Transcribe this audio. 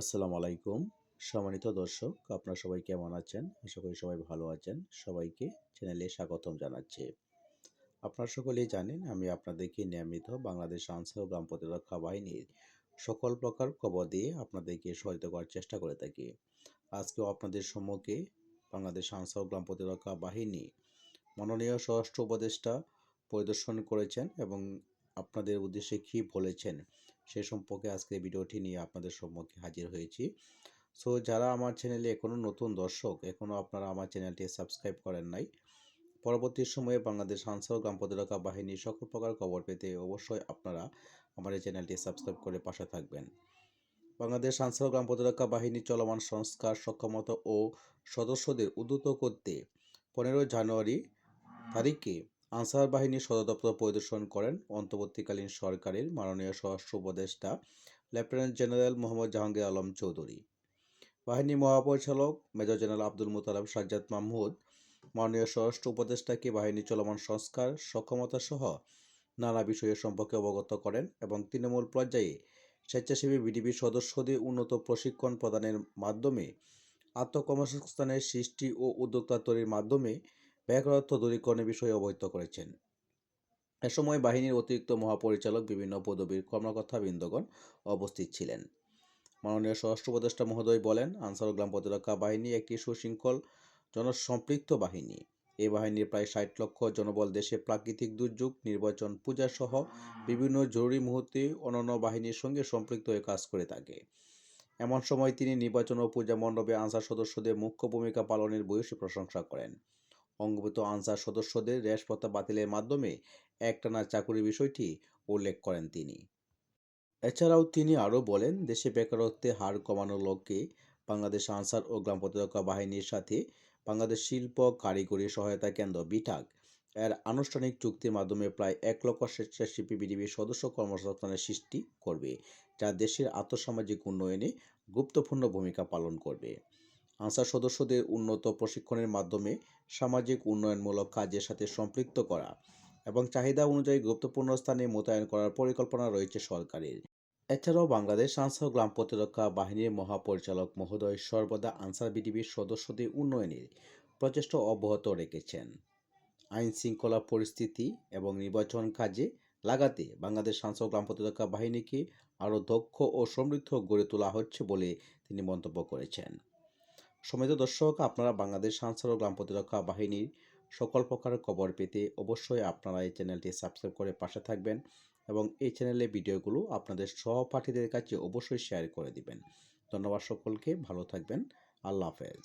আসসালামু আলাইকুম। সম্মানিত দর্শক, আপনারা সবাই কেমন আছেন? আশা করি সবাই ভালো আছেন। সবাইকে চ্যানেলে স্বাগতম জানাচ্ছি। আপনারা সকলেই জানেন, আমি আপনাদেরকে নিয়মিত বাংলাদেশ আনসার গ্রাম প্রতিরক্ষা বাহিনীর সকল প্রকার খবর দিয়ে আপনাদেরকে সহায়তা করার চেষ্টা করে থাকি। আজকেও আপনাদের সম্মুখে বাংলাদেশ আনসার ও গ্রাম প্রতিরক্ষা বাহিনী মাননীয় স্বরাষ্ট্র উপদেষ্টা পরিদর্শন করেছেন এবং আপনাদের উদ্দেশ্যে কী বলেছেন সে সম্পর্কে আজকে ভিডিওটি নিয়ে আপনাদের সম্মুখে হাজির হয়েছি। সো যারা আমার চ্যানেলে এখনও নতুন দর্শক এখনও আপনারা আমার চ্যানেলটি সাবস্ক্রাইব করেন নাই, পরবর্তী সময়ে বাংলাদেশ আনসার গ্রাম প্রতিরক্ষা বাহিনীর সকল প্রকার খবর পেতে অবশ্যই আপনারা আমার এই চ্যানেলটি সাবস্ক্রাইব করে পাশে থাকবেন। বাংলাদেশ আনসার গ্রাম প্রতিরক্ষা বাহিনীর চলমান সংস্কার, সক্ষমতা ও সদস্যদের উদ্যত করতে পনেরো জানুয়ারি তারিখে আনসার বাহিনীর সদর দপ্তর পরিদর্শন করেন অন্তর্বর্তীকালীন সরকারের মাননীয় স্বরাষ্ট্র উপদেষ্টা লেফটেন্যান্ট জেনারেল মোহাম্মদ জাহাঙ্গীর আলম চৌধুরী। বাহিনী মহাপরিচালক মেজর জেনারেল আব্দুল মুতালাব, সাজ্জাদ মাহমুদ, মাননীয় স্বরাষ্ট্র উপদেষ্টাকে বাহিনী চলমান সংস্কার সক্ষমতা সহ নানা বিষয় সম্পর্কে অবগত করেন এবং তৃণমূল পর্যায়ে স্বেচ্ছাসেবী বিডিবি সদস্যদের উন্নত প্রশিক্ষণ প্রদানের মাধ্যমে আত্মকর্মসংস্থানের সৃষ্টি ও উদ্যোক্তা তৈরির মাধ্যমে বেকারত্ব দূরীকরণের বিষয়ে অবহিত করেছেন। এ সময় বাহিনীর অতিরিক্ত মহাপরিচালক বিভিন্ন পদবীর কর্মকর্তা কর্মকর্তাবৃন্দগণ উপস্থিত ছিলেন। মাননীয় স্বরাষ্ট্র উপদেষ্টা মহোদয় বলেন আনসার গ্রাম প্রতিরক্ষা বাহিনী একটি সুশৃঙ্খল, জনসম্পৃক্ত বাহিনী। এই বাহিনীর প্রায় ষাট লক্ষ জনবল দেশে প্রাকৃতিক দুর্যোগ, নির্বাচন পূজা সহ বিভিন্ন জরুরি মুহূর্তে অন্যান্য বাহিনীর সঙ্গে সম্পৃক্ত হয়ে কাজ করে থাকে। এমন সময় তিনি নির্বাচন ও পূজা মণ্ডপে আনসার সদস্যদের মুখ্য ভূমিকা পালনের বয়সী প্রশংসা করেন। অঙ্গভূত আনসার সদস্যদের রেশপত্তা বাতিলের মাধ্যমে একটানা চাকুরির বিষয়টি উল্লেখ করেন তিনি। এছাড়াও তিনি আরও বলেন, দেশে বেকারত্বের হার কমানোর লক্ষ্যে বাংলাদেশ আনসার ও গ্রাম প্রতিরক্ষা বাহিনীর সাথে বাংলাদেশ শিল্প, কারিগরি সহায়তা কেন্দ্র বিটাক এর আনুষ্ঠানিক চুক্তির মাধ্যমে প্রায় এক লক্ষ স্বেচ্ছাসেবী বিডিবির সদস্য কর্মসংস্থানের সৃষ্টি করবে, যা দেশের আর্থসামাজিক উন্নয়নে গুরুত্বপূর্ণ ভূমিকা পালন করবে। আনসার সদস্যদের উন্নত প্রশিক্ষণের মাধ্যমে সামাজিক উন্নয়নমূলক কাজের সাথে সম্পৃক্ত করা এবং চাহিদা অনুযায়ী গুরুত্বপূর্ণ স্থানে মোতায়েন করার পরিকল্পনা রয়েছে সরকারের। এছাড়াও বাংলাদেশ আনসার গ্রাম প্রতিরক্ষা বাহিনীর মহাপরিচালক মহোদয় সর্বদা আনসার বিডিবির সদস্যদের উন্নয়নের প্রচেষ্টা অব্যাহত রেখেছেন। আইন শৃঙ্খলা পরিস্থিতি এবং নির্বাচন কাজে লাগাতে বাংলাদেশ আনসার গ্রাম প্রতিরক্ষা বাহিনীকে আরও দক্ষ ও সমৃদ্ধ গড়ে তোলা হচ্ছে বলে তিনি মন্তব্য করেছেন। সমিত দর্শক, আপনারা বাংলাদেশ সাংসার ও গ্রাম প্রতিরক্ষা বাহিনীর সকল প্রকার খবর পেতে অবশ্যই আপনারা এই চ্যানেলটি সাবস্ক্রাইব করে পাশে থাকবেন এবং এই চ্যানেলে ভিডিওগুলো আপনাদের সহপাঠীদের কাছে অবশ্যই শেয়ার করে দিবেন। ধন্যবাদ সকলকে, ভালো থাকবেন। আল্লাহ হাফেজ।